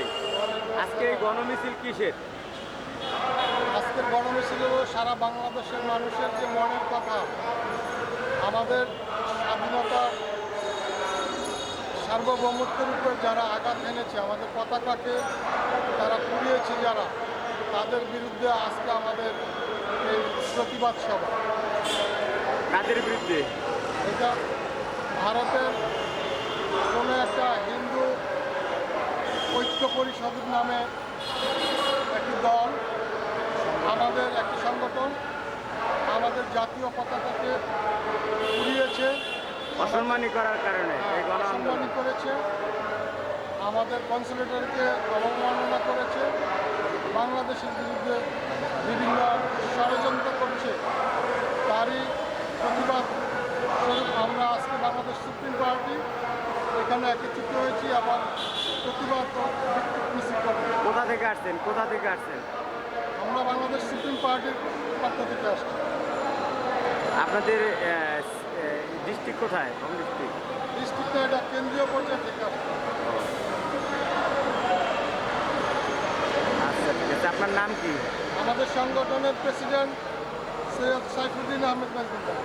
ভাই আজকে এই গণমিছিল কিসের? আজকের গণমিছিল সারা বাংলাদেশের মানুষের যে মনের কথা আমাদের স্বাধীনতা সার্বভৌমত্বের উপর যারা আঘাত এনেছে আমাদের পতাকাকে তারা পুড়িয়েছে যারা তাদের বিরুদ্ধে আজকে আমাদের এই প্রতিবাদ সভা। কাদের বিরুদ্ধে? এটা ভারতের কোনো একটা ঐক্য পরিষদের নামে একটি দল আমাদের একটি সংগঠন আমাদের জাতীয় পতাকাকে উড়িয়েছে অসম্মানী করার কারণে এই গণ আন্দোলন। সম্মানী করেছে আমাদের কনসুলেটরকে অবমাননা করেছে বাংলাদেশের বিরুদ্ধে বিভিন্ন ষড়যন্ত্র করছে তারই প্রতিবাদ আমরা আজকে বাংলাদেশ সুপ্রিম পার্টি এখানে একত্রিত হয়েছি আবার থেকে আসছেন? কোথা থেকে আসছেন? আমরা বাংলাদেশ সুপ্রিম পার্টির পক্ষ থেকে আসছি। আপনাদের ডিস্ট্রিক্ট কোথায়? Home district? ডিস্ট্রিক্টে এটা কেন্দ্রীয় পর্যায়ে থেকে আসছে। আচ্ছা ঠিক আছে। আপনার নাম কি? আমাদের সংগঠনের প্রেসিডেন্ট সৈয়দ সাইফুদ্দিন আহমেদ মজুমদার